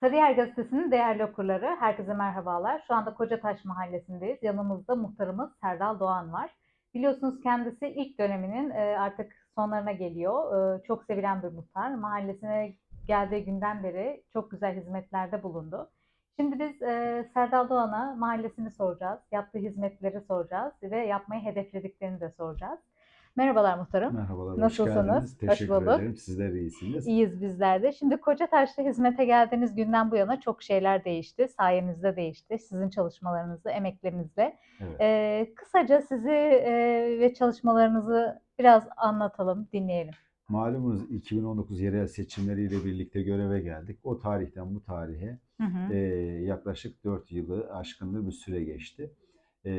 Sarıyer Gazetesi'nin değerli okurları, herkese merhabalar. Şu anda Kocataş Mahallesi'ndeyiz. Yanımızda muhtarımız Serdal Doğan var. Biliyorsunuz kendisi ilk döneminin e, artık sonlarına geliyor. E, Çok sevilen bir muhtar. Mahallesine geldiği günden beri çok güzel hizmetlerde bulundu. Şimdi biz e, Serdal Doğan'a mahallesini soracağız, yaptığı hizmetleri soracağız ve yapmayı hedeflediklerini de soracağız. Merhabalar muhtarım. Merhabalar, Nasılsınız? hoş geldiniz. Hoş Teşekkür bulduk. ederim. Sizler iyisiniz. İyiyiz bizler de. Şimdi Kocataş'ta hizmete geldiğiniz günden bu yana çok şeyler değişti. Sayenizde değişti. Sizin çalışmalarınızla, emeklerinizle. Evet. Ee, kısaca sizi e, ve çalışmalarınızı biraz anlatalım, dinleyelim. Malumunuz 2019 yerel seçimleriyle birlikte göreve geldik. O tarihten bu tarihe Hı hı. e, yaklaşık 4 yılı aşkındır bir süre geçti. E,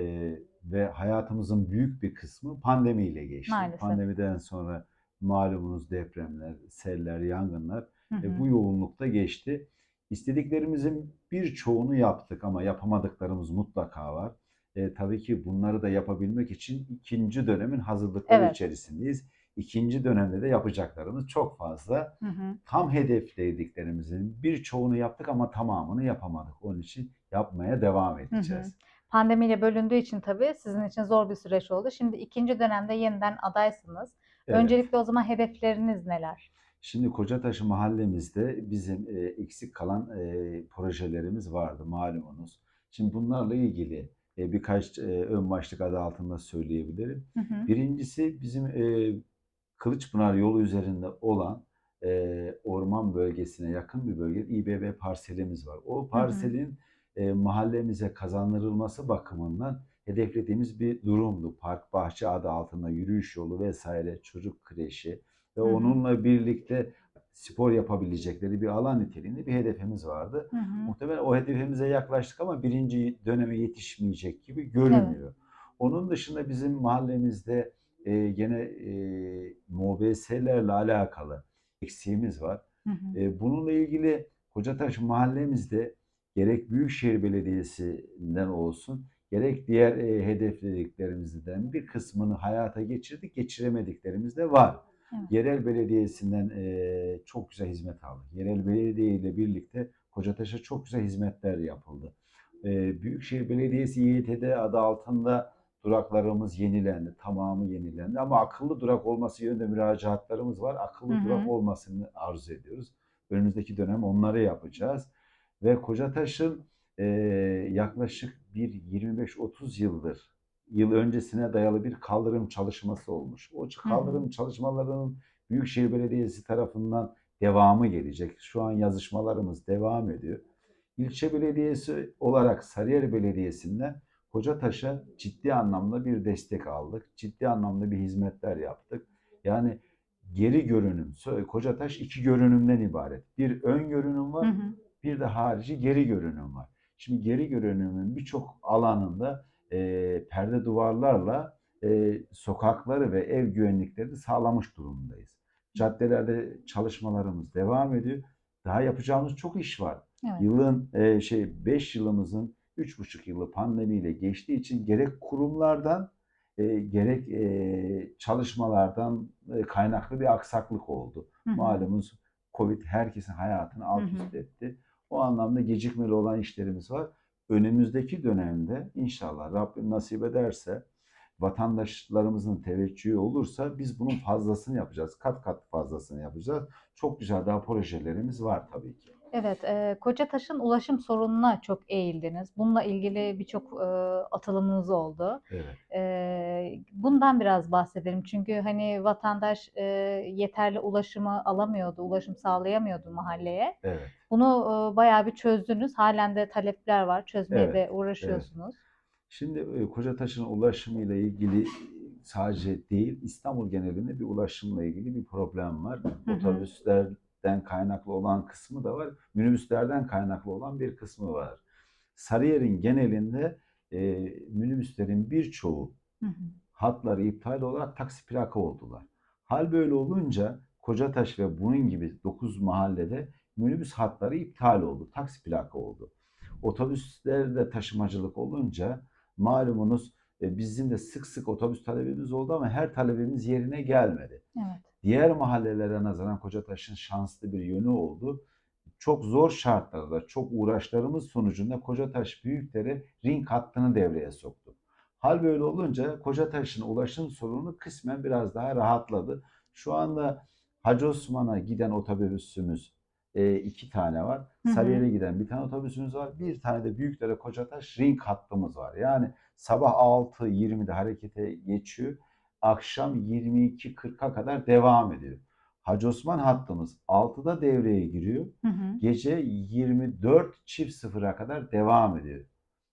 ve hayatımızın büyük bir kısmı pandemiyle geçti. Maalesef. Pandemiden sonra malumunuz depremler, seller, yangınlar Hı E, hı. bu yoğunlukta geçti. İstediklerimizin birçoğunu yaptık ama yapamadıklarımız mutlaka var. E, tabii ki bunları da yapabilmek için ikinci dönemin hazırlıkları Evet. içerisindeyiz. İkinci dönemde de yapacaklarımız çok fazla. Hı hı. Tam hedeflediklerimizin birçoğunu yaptık ama tamamını yapamadık. Onun için yapmaya devam edeceğiz. Pandemiyle bölündüğü için tabii sizin için zor bir süreç oldu. Şimdi ikinci dönemde yeniden adaysınız. Evet. Öncelikle o zaman hedefleriniz neler? Şimdi Kocataşı mahallemizde bizim e, eksik kalan e, projelerimiz vardı malumunuz. Şimdi bunlarla ilgili e, birkaç e, ön başlık adı altında söyleyebilirim. Hı hı. Birincisi bizim e, Kılıçpınar yolu üzerinde olan e, orman bölgesine yakın bir bölge İBB parselimiz var. O parselin e, mahallemize kazandırılması bakımından hedeflediğimiz bir durumdu. Park bahçe adı altında yürüyüş yolu vesaire çocuk kreşi ve Hı hı. onunla birlikte spor yapabilecekleri bir alan niteliğinde bir hedefimiz vardı. Hı hı. Muhtemelen o hedefimize yaklaştık ama birinci döneme yetişmeyecek gibi görünüyor. Onun dışında bizim mahallemizde e, gene e, MOBS'lerle alakalı eksiğimiz var. Hı hı. E, bununla ilgili Kocataş mahallemizde gerek Büyükşehir Belediyesi'nden olsun gerek diğer e, hedeflediklerimizden bir kısmını hayata geçirdik, geçiremediklerimiz de var. Evet. Yerel Belediyesi'nden e, çok güzel hizmet aldık. Yerel Belediye ile birlikte Kocataş'a çok güzel hizmetler yapıldı. E, Büyükşehir Belediyesi İETT adı altında duraklarımız yenilendi, tamamı yenilendi. Ama akıllı durak olması yönünde müracaatlarımız var. Akıllı Hı hı. durak olmasını arzu ediyoruz. Önümüzdeki dönem onları yapacağız. Ve Kocataş'ın e, yaklaşık bir 25-30 yıldır yıl öncesine dayalı bir kaldırım çalışması olmuş. O kaldırım çalışmalarının Büyükşehir Belediyesi tarafından devamı gelecek. Şu an yazışmalarımız devam ediyor. İlçe belediyesi olarak Sarıyer Belediyesi'nden Kocataş'a ciddi anlamda bir destek aldık. Ciddi anlamda bir hizmetler yaptık. Yani geri görünüm, Kocataş iki görünümden ibaret. Bir ön görünüm var, Hı hı. Bir de harici geri görünüm var. Şimdi geri görünümün birçok alanında e, perde duvarlarla e, sokakları ve ev güvenliklerini sağlamış durumdayız. Caddelerde çalışmalarımız devam ediyor. Daha yapacağımız çok iş var. Evet. Yılın e, şey 5 yılımızın 3,5 yılı pandemiyle geçtiği için gerek kurumlardan e, gerek e, çalışmalardan e, kaynaklı bir aksaklık oldu. Hı hı. Malumunuz Covid herkesin hayatını alt üst etti. O anlamda gecikmeli olan işlerimiz var. Önümüzdeki dönemde inşallah Rabbim nasip ederse vatandaşlarımızın teveccühü olursa biz bunun fazlasını yapacağız. Kat kat fazlasını yapacağız. Çok güzel daha projelerimiz var tabii ki. Evet, e, Kocataş'ın ulaşım sorununa çok eğildiniz. Bununla ilgili birçok e, atılımınız oldu. Evet. E, bundan biraz bahsedelim. Çünkü hani vatandaş e, yeterli ulaşımı alamıyordu, ulaşım sağlayamıyordu mahalleye. Evet. Bunu e, bayağı bir çözdünüz. Halen de talepler var. Çözmeye Evet, de uğraşıyorsunuz. Şimdi e, Kocataş'ın ulaşımıyla ilgili sadece değil İstanbul genelinde bir ulaşımla ilgili bir problem var. hı. Otobüslerden kaynaklı olan kısmı da var. Minibüslerden kaynaklı olan bir kısmı var. Sarıyer'in genelinde e, minibüslerin birçoğu Hı hı. hatları iptal olarak taksi plaka oldular. Hal böyle olunca Kocataş ve bunun gibi 9 mahallede minibüs hatları iptal oldu. Taksi plaka oldu. Otobüslerde taşımacılık olunca malumunuz e, bizim de sık sık otobüs talebimiz oldu ama her talebimiz yerine gelmedi. Evet. Diğer mahallelere nazaran Kocataş'ın şanslı bir yönü oldu. çok zor şartlarda, çok uğraşlarımız sonucunda Kocataş Büyükdere ring hattını devreye soktuk. Hal böyle olunca Kocataş'ın ulaşım sorunu kısmen biraz daha rahatladı. Şu anda Hacı Osman'a giden otobüsümüz e, iki tane var. Sarıyer'e giden bir tane otobüsümüz var. Bir tane de Büyükdere Kocataş ring hattımız var. Yani sabah 6.20'de harekete geçiyor. Akşam 22.40'a kadar devam ediyor. Hacı Osman hattımız 6'da devreye giriyor. Hı hı. Gece 24 çift sıfıra kadar devam ediyor.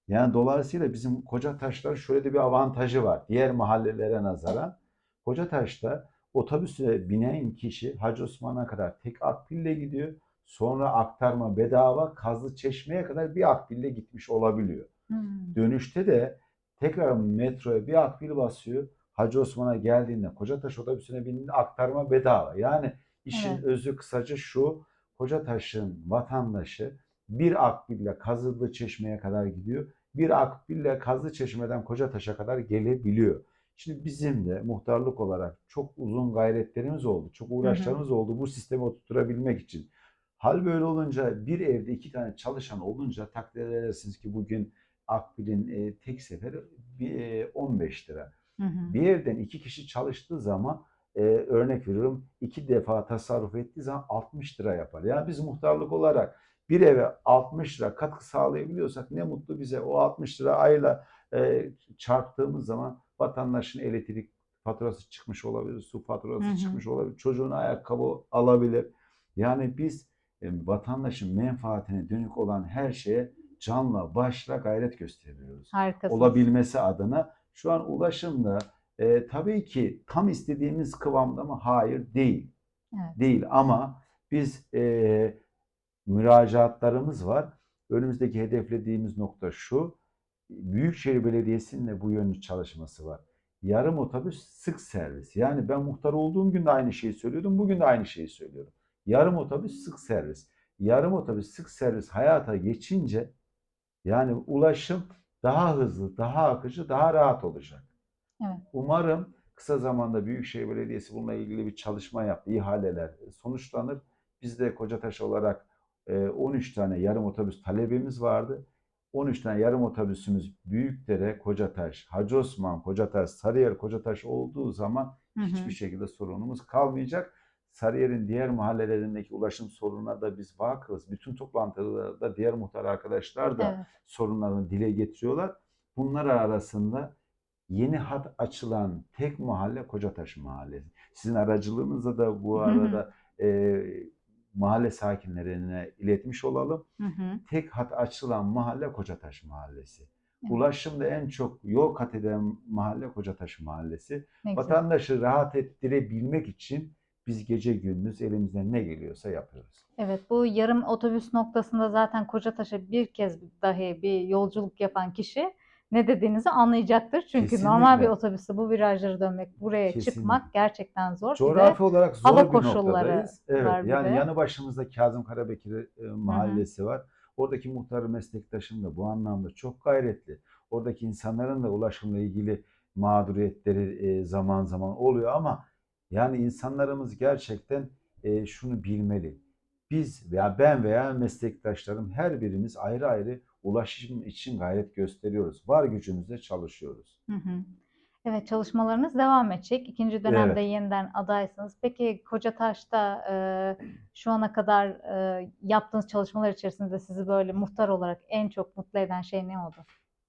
Yani dolayısıyla bizim Kocataş'ta şöyle de bir avantajı var. Diğer mahallelere nazaran Kocataş'ta otobüse binen kişi Hacı Osman'a kadar tek akbille gidiyor. Sonra aktarma bedava Kazlı Çeşme'ye kadar bir akbille gitmiş olabiliyor. Hmm. Dönüşte de tekrar metroya bir akbil basıyor. Hacı Osman'a geldiğinde Kocataş otobüsüne bindiğinde aktarma bedava. Yani işin Evet. özü kısaca şu. Kocataş'ın vatandaşı bir akbille Kazılı Çeşme'ye kadar gidiyor. Bir akbille Kazlı Çeşme'den Kocataş'a kadar gelebiliyor. Şimdi bizim de muhtarlık olarak çok uzun gayretlerimiz oldu. Çok uğraşlarımız oldu bu sistemi oturtabilmek için. Hal böyle olunca bir evde iki tane çalışan olunca takdir edersiniz ki bugün Akbil'in e, tek seferi e, 15 lira. Hı hı. Bir evden iki kişi çalıştığı zaman e, örnek veriyorum iki defa tasarruf ettiği zaman 60 lira yapar. Yani biz muhtarlık olarak bir eve 60 lira katkı sağlayabiliyorsak ne mutlu bize. O 60 lira ayla e, çarptığımız zaman vatandaşın elektrik faturası çıkmış olabilir, su faturası Hı hı. çıkmış olabilir, çocuğuna ayakkabı alabilir. Yani biz e, vatandaşın menfaatine dönük olan her şeye canla başla gayret gösteriyoruz Harikasınız. olabilmesi adına şu an ulaşımda e, tabii ki tam istediğimiz kıvamda mı? Hayır değil. Evet. Değil ama biz e, müracaatlarımız var. Önümüzdeki hedeflediğimiz nokta şu. Büyükşehir Belediyesi'nin de bu yönlü çalışması var. Yarım otobüs sık servis. Yani ben muhtar olduğum gün de aynı şeyi söylüyordum. Bugün de aynı şeyi söylüyorum. Yarım otobüs sık servis. Yarım otobüs sık servis hayata geçince yani ulaşım daha hızlı, daha akıcı, daha rahat olacak. Evet. Umarım kısa zamanda Büyükşehir Belediyesi bununla ilgili bir çalışma yaptı. ihaleler sonuçlanır. Biz de Kocataş olarak e, 13 tane yarım otobüs talebimiz vardı. 13 tane yarım otobüsümüz Büyükdere, Kocataş, Hacı Osman, Kocataş, Sarıyer, Kocataş olduğu zaman Hı hı. hiçbir şekilde sorunumuz kalmayacak. Sarıyer'in diğer mahallelerindeki ulaşım sorununa da biz vakıfız. Bütün toplantılarda diğer muhtar arkadaşlar da Evet. sorunlarını dile getiriyorlar. Bunlar arasında yeni hat açılan tek mahalle Kocataş Mahallesi. Sizin aracılığınızla da bu Hı hı. arada e, mahalle sakinlerine iletmiş olalım. Hı hı. Tek hat açılan mahalle Kocataş Mahallesi. Ulaşımda en çok yol kat eden mahalle Kocataş Mahallesi. Ne güzel. Vatandaşı rahat ettirebilmek için biz gece gündüz elimizden ne geliyorsa yapıyoruz. Evet, bu yarım otobüs noktasında zaten Kocataş'a bir kez dahi bir yolculuk yapan kişi ne dediğinizi anlayacaktır. Çünkü normal bir Kesinlikle. otobüste bu virajları dönmek, buraya Kesinlikle. çıkmak gerçekten zor. Bir Coğrafi olarak zor hava bir koşulları noktadayız. Evet, var bir yani de. yanı başımızda Kazım Karabekir e, mahallesi var. Oradaki muhtar meslektaşım da bu anlamda çok gayretli. Oradaki insanların da ulaşımla ilgili mağduriyetleri e, zaman zaman oluyor ama yani insanlarımız gerçekten e, şunu bilmeli. Biz veya ben veya meslektaşlarım her birimiz ayrı ayrı ulaşım için gayret gösteriyoruz. Var gücümüzle çalışıyoruz. Hı hı. Evet, çalışmalarınız devam edecek. İkinci dönemde Evet. yeniden adaysınız. Peki Kocataş'ta e, şu ana kadar e, yaptığınız çalışmalar içerisinde sizi böyle muhtar olarak en çok mutlu eden şey ne oldu?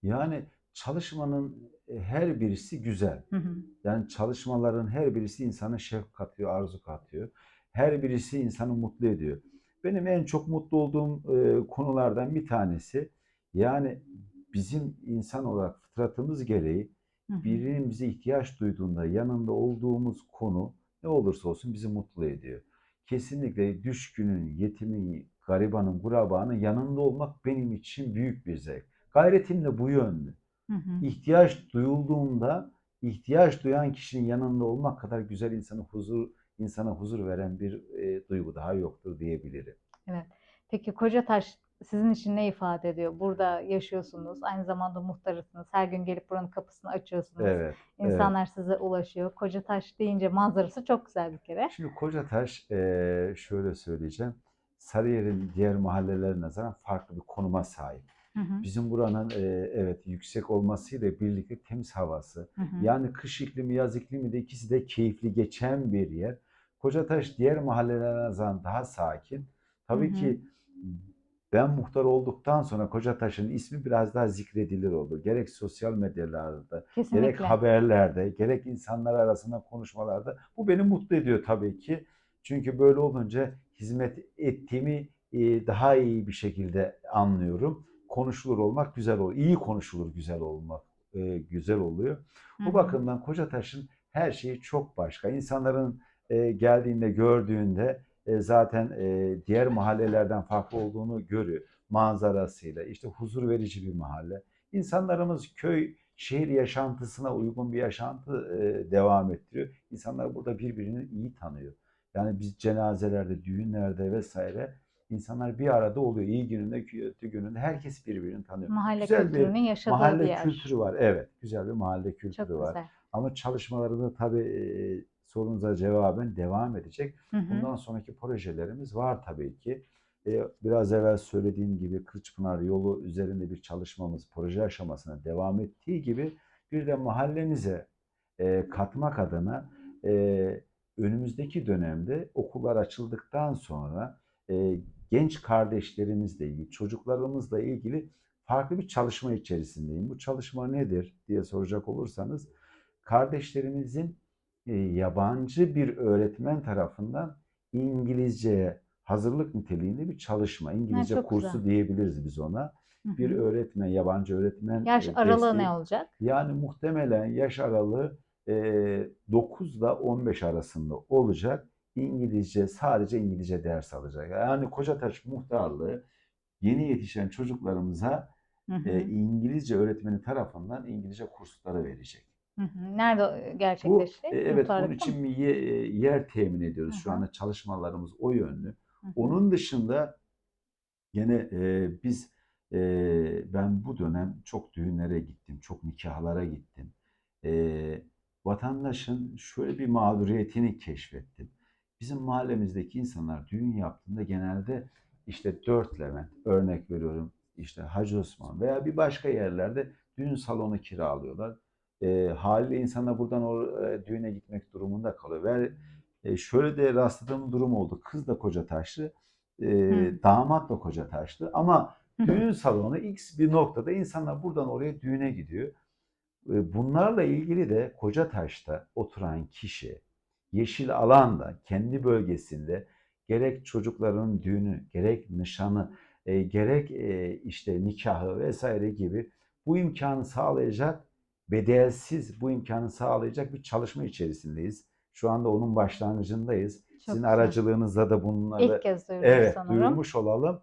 Yani çalışmanın e, her birisi güzel. Hı hı. Yani çalışmaların her birisi insana şevk katıyor, arzu katıyor. Her birisi insanı mutlu ediyor. Benim en çok mutlu olduğum e, konulardan bir tanesi yani bizim insan olarak fıtratımız gereği bize ihtiyaç duyduğunda yanında olduğumuz konu ne olursa olsun bizi mutlu ediyor. Kesinlikle düşkünün, yetimin, garibanın, kurabanın yanında olmak benim için büyük bir zevk. Gayretim de bu yönlü Hı hı. ihtiyaç duyulduğunda ihtiyaç duyan kişinin yanında olmak kadar güzel insana huzur insana huzur veren bir e, duygu daha yoktur diyebilirim. Peki Kocataş sizin için ne ifade ediyor? Burada yaşıyorsunuz, aynı zamanda muhtarısınız. Her gün gelip buranın kapısını açıyorsunuz. Evet. evet. İnsanlar size ulaşıyor. Kocataş deyince manzarası çok güzel bir kere. Şimdi Kocataş e, şöyle söyleyeceğim. Sarıyer'in diğer mahallelerine nazaran farklı bir konuma sahip. Hı hı. Bizim buranın e, evet yüksek olmasıyla birlikte temiz havası, Hı hı. yani kış iklimi, yaz iklimi de ikisi de keyifli geçen bir yer. Kocataş diğer mahallelere nazaran daha sakin. Tabii Hı hı. ki ben muhtar olduktan sonra Kocataş'ın ismi biraz daha zikredilir oldu. Gerek sosyal medyalarda, gerek Kesinlikle. haberlerde, gerek insanlar arasında konuşmalarda. Bu beni mutlu ediyor tabii ki. Çünkü böyle olunca hizmet ettiğimi e, daha iyi bir şekilde anlıyorum. Konuşulur olmak güzel oluyor. İyi konuşulur güzel olmak e, güzel oluyor. Bu bakımdan Kocataş'ın her şeyi çok başka. İnsanların e, geldiğinde, gördüğünde e, zaten e, diğer mahallelerden farklı olduğunu görüyor. Manzarasıyla, işte huzur verici bir mahalle. İnsanlarımız köy, şehir yaşantısına uygun bir yaşantı e, devam ettiriyor. İnsanlar burada birbirini iyi tanıyor. Yani biz cenazelerde, düğünlerde vesaire insanlar bir arada oluyor. İyi gününde, kötü gününde herkes birbirini tanıyor. Mahalle Güzel bir kültürünün yaşadığı bir Mahalle yer. kültürü var. Evet, güzel bir mahalle kültürü Çok var. güzel. Ama çalışmalarımız tabii e, sorunuza cevaben devam edecek. Hı hı. Bundan sonraki projelerimiz var tabii ki. E, biraz evvel söylediğim gibi Kılıçpınar yolu üzerinde bir çalışmamız proje aşamasına devam ettiği gibi bir de mahallemize e, katmak adına e, önümüzdeki dönemde okullar açıldıktan sonra e, genç kardeşlerimizle ilgili, çocuklarımızla ilgili farklı bir çalışma içerisindeyim. Bu çalışma nedir diye soracak olursanız kardeşlerimizin e, yabancı bir öğretmen tarafından İngilizceye hazırlık niteliğinde bir çalışma. İngilizce çok kursu güzel. diyebiliriz biz ona. Bir öğretmen, yabancı öğretmen Yaş e, aralığı desteği. ne olacak? Yani muhtemelen yaş aralığı e, 9 ile 15 arasında olacak. İngilizce, sadece İngilizce ders alacak. Yani Kocataş muhtarlığı yeni yetişen çocuklarımıza Hı hı. e, İngilizce öğretmeni tarafından İngilizce kursları verecek. Hı hı. Nerede Bu gerçekleşecek? e, evet bunun için bir ye- yer temin ediyoruz. Şu Hı hı. anda çalışmalarımız o yönlü. Hı hı. Onun dışında gene e, biz e, ben bu dönem çok düğünlere gittim, çok nikahlara gittim. E, vatandaşın şöyle bir mağduriyetini keşfettim. Bizim mahallemizdeki insanlar düğün yaptığında genelde işte dört Levent örnek veriyorum işte Hacı Osman veya bir başka yerlerde düğün salonu kiralıyorlar. E, haliyle insanlar buradan o e, düğüne gitmek durumunda kalıyor. Ve e, şöyle de rastladığım durum oldu. Kız da koca taşlı, e, Hı. damat da koca taşlı ama Hı düğün salonu X bir noktada insanlar buradan oraya düğüne gidiyor. E, Bunlarla ilgili de Kocataş'ta oturan kişi yeşil alanda kendi bölgesinde gerek çocukların düğünü, gerek nişanı, e, gerek e, işte nikahı vesaire gibi bu imkanı sağlayacak bedelsiz bu imkanı sağlayacak bir çalışma içerisindeyiz. Şu anda onun başlangıcındayız. Çok Sizin güzel. aracılığınızla da bunları İlk kez Evet, sanırım. duyurmuş olalım.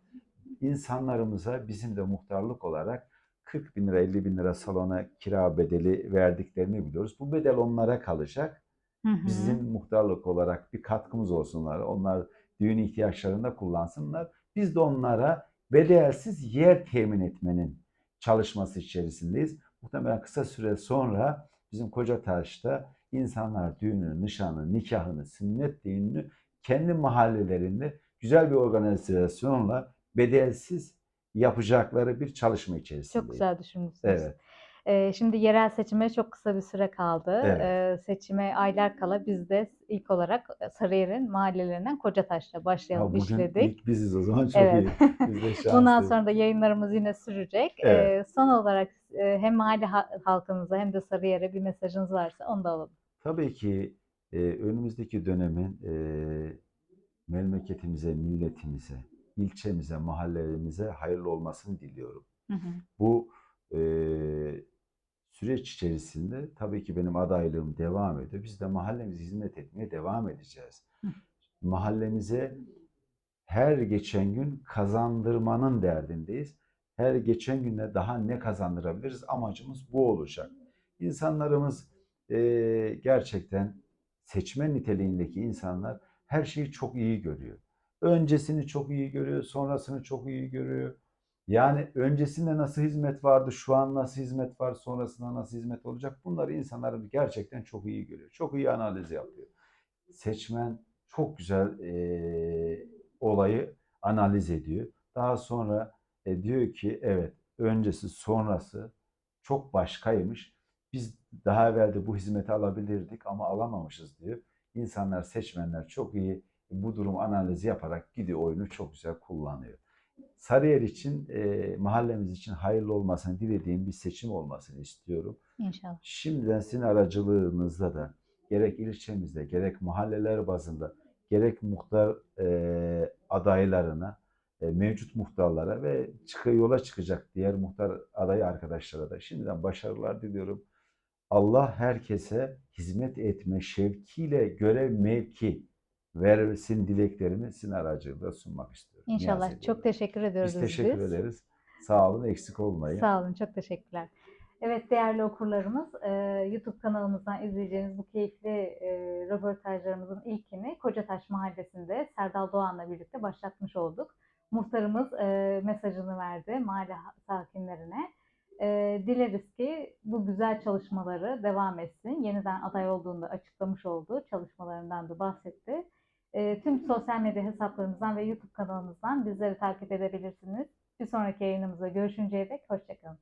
İnsanlarımıza bizim de muhtarlık olarak 40 bin lira, 50 bin lira salona kira bedeli verdiklerini biliyoruz. Bu bedel onlara kalacak. Hı hı. Bizim muhtarlık olarak bir katkımız olsunlar. Onlar düğün ihtiyaçlarında kullansınlar. Biz de onlara bedelsiz yer temin etmenin çalışması içerisindeyiz. Muhtemelen kısa süre sonra bizim Kocataş'ta insanlar düğünü, nişanı, nikahını, sünnet düğününü kendi mahallelerinde güzel bir organizasyonla bedelsiz yapacakları bir çalışma içerisindeyiz. Çok güzel düşünmüşsünüz. Evet. Şimdi yerel seçime çok kısa bir süre kaldı. Evet. Seçime aylar kala biz de ilk olarak Sarıyer'in mahallelerinden Kocataş'ta Ha, başlayalım bugün işledik. ilk biziz o zaman çok Evet. iyi. Biz de Bundan sonra da yayınlarımız yine sürecek. Evet. Son olarak e, hem mahalle ha- halkımıza hem de Sarıyer'e bir mesajınız varsa onu da alalım. Tabii ki e, önümüzdeki dönemin e, memleketimize, milletimize, ilçemize, mahallemize hayırlı olmasını diliyorum. Hı hı. Bu e, süreç içerisinde tabii ki benim adaylığım devam ediyor. Biz de mahallemize hizmet etmeye devam edeceğiz. Mahallemize her geçen gün kazandırmanın derdindeyiz. Her geçen günde daha ne kazandırabiliriz? Amacımız bu olacak. İnsanlarımız e, gerçekten seçmen niteliğindeki insanlar her şeyi çok iyi görüyor. Öncesini çok iyi görüyor, sonrasını çok iyi görüyor. Yani öncesinde nasıl hizmet vardı, şu an nasıl hizmet var, sonrasında nasıl hizmet olacak? Bunları insanlar gerçekten çok iyi görüyor. Çok iyi analiz yapıyor. Seçmen çok güzel eee, olayı analiz ediyor. Daha sonra e, diyor ki evet öncesi sonrası çok başkaymış. Biz daha evvel de bu hizmeti alabilirdik ama alamamışız diyor. İnsanlar, seçmenler çok iyi bu durum analizi yaparak gidiyor oyunu çok güzel kullanıyor. Sarıyer için, e, mahallemiz için hayırlı olmasını dilediğim bir seçim olmasını istiyorum. İnşallah. Şimdiden sizin aracılığınızda da gerek ilçemizde, gerek mahalleler bazında, gerek muhtar e, adaylarına, e, mevcut muhtarlara ve çıkı yola çıkacak diğer muhtar adayı arkadaşlara da şimdiden başarılar diliyorum. Allah herkese hizmet etme şevkiyle görev mevki versin dileklerimi sizin aracılığıyla sunmak istiyorum. İnşallah. Çok teşekkür ediyoruz Biz teşekkür biz. ederiz. Sağ olun, eksik olmayın. Sağ olun, çok teşekkürler. Evet değerli okurlarımız, e, YouTube kanalımızdan izleyeceğiniz bu keyifli e, röportajlarımızın ilkini Kocataş Mahallesi'nde Serdal Doğan'la birlikte başlatmış olduk. Muhtarımız e, mesajını verdi mahalle ha- sakinlerine. Dileriz ki bu güzel çalışmaları devam etsin. Yeniden aday olduğunda açıklamış olduğu çalışmalarından da bahsetti. E, tüm sosyal medya hesaplarımızdan ve YouTube kanalımızdan bizleri takip edebilirsiniz. Bir sonraki yayınımızda görüşünceye dek hoşçakalın.